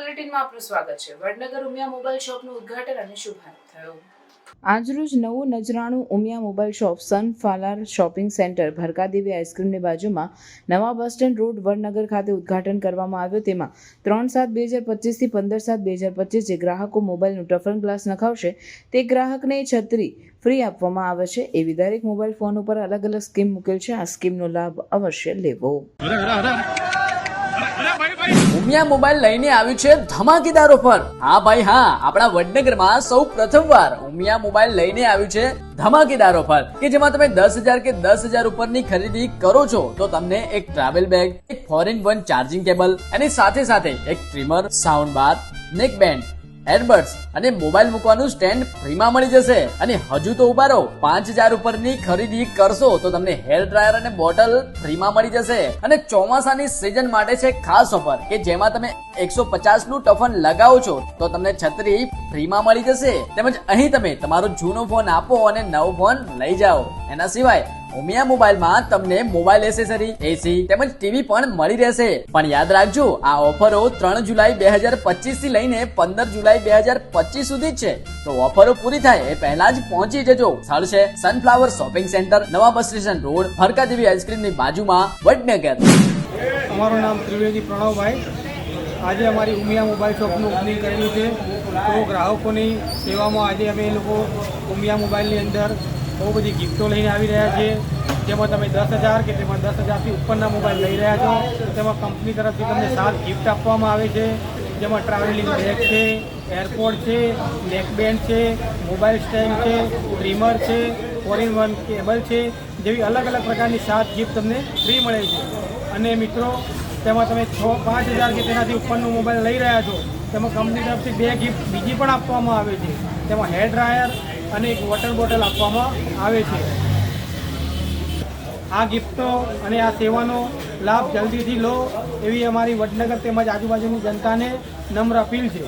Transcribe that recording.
બુલેટિનમાં આપનું સ્વાગત છે. વડનગર ઉમિયા મોબાઈલ શોપનું ઉદ્ઘાટન અને શુભારંભ થયો. આજરોજ નવું નજરાણું ઉમિયા મોબાઈલ શોપ સન ફાલાર શોપિંગ સેન્ટર ભરકાદેવી આઈસ્ક્રીમની બાજુમાં નવા બસ સ્ટેન્ડ રોડ વડનગર ખાતે ઉદ્ઘાટન કરવામાં આવ્યું. તેમાં ત્રણ સાત બે હજાર પચીસથી પંદર સાત બે હજાર પચીસ જે ગ્રાહકો મોબાઈલનું ટફન ગ્લાસ નખાવશે તે ગ્રાહકને છત્રી ફ્રી આપવામાં આવે છે. એવી દરેક મોબાઈલ ફોન ઉપર અલગ અલગ સ્કીમ મૂકેલ છે. આ સ્કીમનો લાભ અવશ્ય લેવો. ઉમિયા મોબાઈલ લઈને આવ્યું છે ધમાકેદાર ઓફર હા ભાઈ, હા, આપણા વડનગરમાં સૌ પ્રથમવાર ઉમિયા મોબાઈલ લઈને આવ્યું છે ધમાકેદાર ઓફર કે જેમાં તમે દસ હજાર કે દસ હજાર ઉપરની ખરીદી કરો છો, તો તમને એક ટ્રાવેલ બેગ એક four in one charging cable અને સાથે સાથે એક trimmer sound bar neck band earbuds અને મોબાઈલ મૂકવાનું સ્ટેન્ડ ફ્રીમાં મળી જશે. અને હજુ તો ઊભા રહો. પાંચ હજાર ઉપરની ખરીદી કરશો તો તમને હેર ડ્રાયર અને બોટલ ફ્રીમાં મળી જશે. અને ચોમાસાની સિઝન માટે છે ખાસ ઓફર કે જેમાં તમે એકસો પચાસનું ટફન લગાવો છો તો તમને છત્રી ફ્રીમાં મળી જશે. તેમજ અહીં તમે તમારો જૂનો ફોન આપો અને નવો ફોન લઈ જાઓ. એના સિવાય ઉમિયા મોબાઈલમાં તમને મોબાઈલ એસેસરી, એસી તેમજ ટીવી પણ મળી રહેશે. પણ યાદ રાખજો, આ ઓફરો ત્રણ જુલાઈ બે હજાર પચીસથી લઈને પંદર જુલાઈ બે હજાર પચીસ સુધી છે. તો ઓફરો પૂરી થાય એ પહેલા જ પહોંચી જજો. સ્થળ છે સનફ્લાવર શોપિંગ સેન્ટર, નવા બસ સ્ટેશન રોડ ભરકાદેવી આઈસ્ક્રીમની બાજુમાં વડનગર. અમારું નામ ત્રિવેદી પ્રણવભાઈ. આજે અમારી ઉમિયા મોબાઈલ શોપનું ઓપનિંગ કરેલું છે. તો ગ્રાહકોની સેવામાં આજે અમે લોકો ઉમિયા મોબાઈલની અંદર બહુ બધી ગિફ્ટો લઈને આવી રહ્યા છીએ જેમાં તમે દસ હજાર કે તેમાં દસ હજારથી ઉપરના મોબાઈલ લઈ રહ્યા છો. તેમાં કંપની તરફથી તમને સાત ગિફ્ટ આપવામાં આવે છે. જેમાં ટ્રાવેલિંગ બેગ છે એરપોર્ટ છે નેકબેન્ડ છે મોબાઈલ સ્ટેન્ડ છે ટ્રીમર છે ફોર ઇન વન કેબલ છે, જેવી અલગ અલગ પ્રકારની સાત ગિફ્ટ તમને ફ્રી મળે છે. અને મિત્રો, તેમાં તમે છ, પાંચ હજાર કે તેનાથી ઉપરનો મોબાઈલ લઈ રહ્યા છો, તેમાં કંપની તરફથી બે ગિફ્ટ બીજી પણ આપવામાં આવે છે. તેમાં હેર ડ્રાયર અને એક વોટર બોટલ આપવામાં આવે છે. આ ગિફ્ટો અને આ સેવાનો લાભ જલ્દીથી લો એવી અમારી વડનગર તેમજ આજુબાજુની જનતાને નમ્ર અપીલ છે.